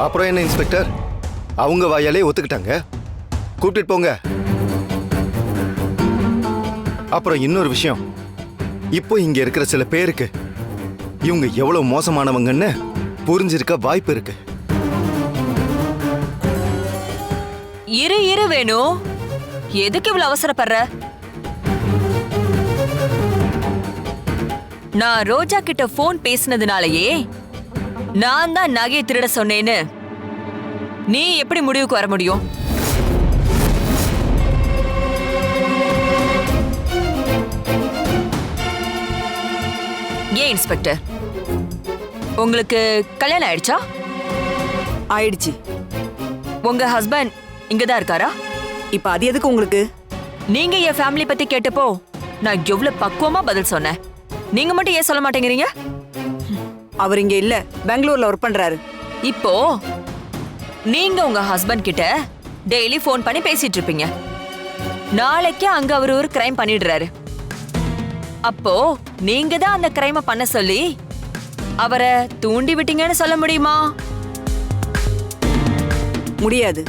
அப்புறம் என்ன இன்ஸ்பெக்டர்? அவங்க வாயாலே ஒத்துக்கிட்டாங்க. கூப்பிட்டுட்டு போங்க. அப்புறம் இன்னொரு விஷயம். இப்போ இங்க இருக்கிற சில பேருக்கு இவங்க எவ்வளவு மோசமானவங்கன்னு புரிஞ்சிருக்க வாய்ப்பு இருக்கு. இரு இரு வேணு. எதுக்கு இவ்வளவு அவசரப்படுற? நான் ரோஜா கிட்ட ஃபோன் பேசினதுனாலயே நான் தான் நகையை திருட சொன்னேன்னு. நீ எப்படி முடிவுக்கு வர முடியும்? ஏன் இன்ஸ்பெக்டர்? உங்களுக்கு கல்யாணம் ஆயிடுச்சா? ஆயிடுச்சு. உங்க ஹஸ்பண்ட் இங்கதான் இருக்காரா? இப்ப அது எதுக்கு உங்களுக்கு? நீங்க என் ஃபேமிலி பத்தி கேட்டப்போ நான் எவ்வளவு பக்குவமா பதில் சொன்னேன். நீங்க மட்டும் ஏன் சொல்ல மாட்டேங்கிறீங்க? அவர் இங்க இல்ல. பெங்களூர்ல ஒர்க் பண்றாரு. இப்போ நீங்க உங்க ஹஸ்பண்ட் கிட்ட டெய்லி ஃபோன் பண்ணி பேசிட்டு இருப்பீங்க. நாளைக்கு அங்க அவர் ஒரு கிரைம் பண்ணிடுறாரு. அப்போ நீங்க தான் அந்த கிரைமை பண்ண சொல்லி அவரை தூண்டி விட்டீங்கன்னு சொல்ல முடியுமா? முடியாது.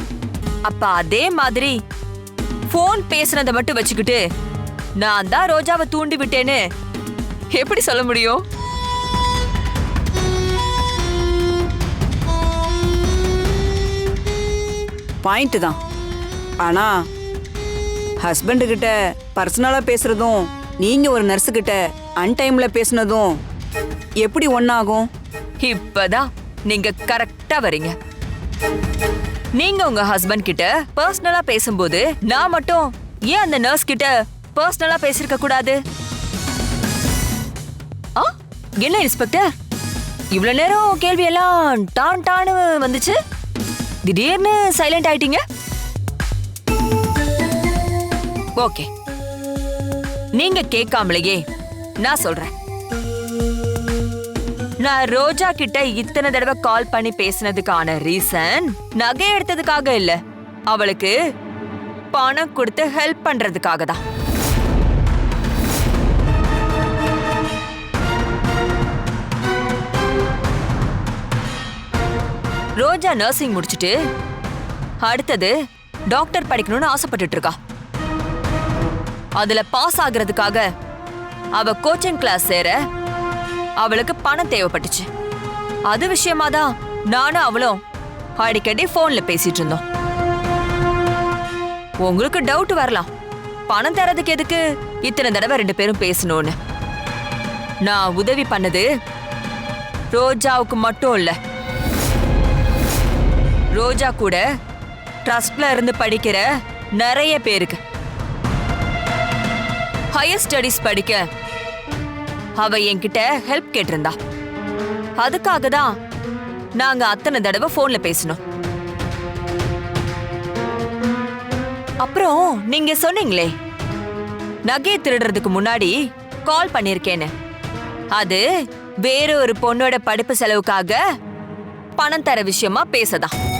அப்ப அதே மாதிரி ஃபோன் பேசுனதை மட்டும் வச்சுக்கிட்டு நான் தான் ரோஜாவை தூண்டி விட்டேன்னு எப்படி சொல்ல முடியும்? பாயிண்ட் தான். ஆனால் ஹஸ்பண்டு பர்சனலாக பேசுகிறதும் நீங்கள் ஒரு நர்ஸு அன்டைமில் பேசுனதும் எப்படி ஒன்றாகும் இப்பதான் நீங்க கரெக்டா வரீங்க. நீங்க உங்க ஹஸ்பண்ட் கிட்ட பர்சனலா பேசும்போது நான் மட்டும் ஏன் அந்த நர்ஸ் கிட்ட பர்சனலா பேசிருக்க கூடாது? ஆ? என்ன இன்ஸ்பெக்டர் இவ்வளவு நேரம் கேள்வி எல்லாம் டான் டான்னு வந்துச்சு? திடீர்னு சைலண்ட் ஆயிட்டீங்க? ஓகே நீங்க கேட்காமலேயே நான் சொல்றேன். நான் ரோஜா கிட்ட இத்தனை தடவை கால் பண்ணி பேசினதுக்கான ரீசன் நகை எடுத்ததுக்காக இல்ல. அவளுக்கு பணம் கொடுத்து ஹெல்ப் பண்றதுக்காக தான். ரோஜா நர்சிங் முடிச்சுட்டு அடுத்தது டாக்டர் படிக்கணும்னு ஆசைப்பட்டுட்டு இருக்கா அதுல பாஸ் ஆகுறதுக்காக அவ கோச்சிங் கிளாஸ் சேர அவளுக்கு பணம் தேவைப்பட்டுச்சு. அது விஷயமா தான் நானும் அவளும் அடிக்கடி போன்ல பேசிட்டு இருந்தோம் உங்களுக்கு டவுட் வரலாம். பணம் தரதுக்கு எதுக்கு இத்தனை தடவை ரெண்டு பேரும் பேசணும்னு. நான் உதவி பண்ணது ரோஜாவுக்கு மட்டும் இல்லை. ரோஜா கூட ட்ரஸ்ட்ல இருந்து படிக்கிற நிறைய பேருக்கு. ஹையர் ஸ்டடீஸ் படிக்க அவ என்கிட்ட ஹெல்ப் கேட்டிருந்தா. அதுக்காக தான் நாங்க அத்தனை தடவை போன்ல பேசினோம். அப்புறம் நீங்க சொன்னீங்களே நகையை திருடுறதுக்கு முன்னாடி கால் பண்ணிருக்கேன்னு. அது வேற ஒரு பொண்ணோட படிப்பு செலவுக்காக பணம் தர விஷயமா பேசதான்.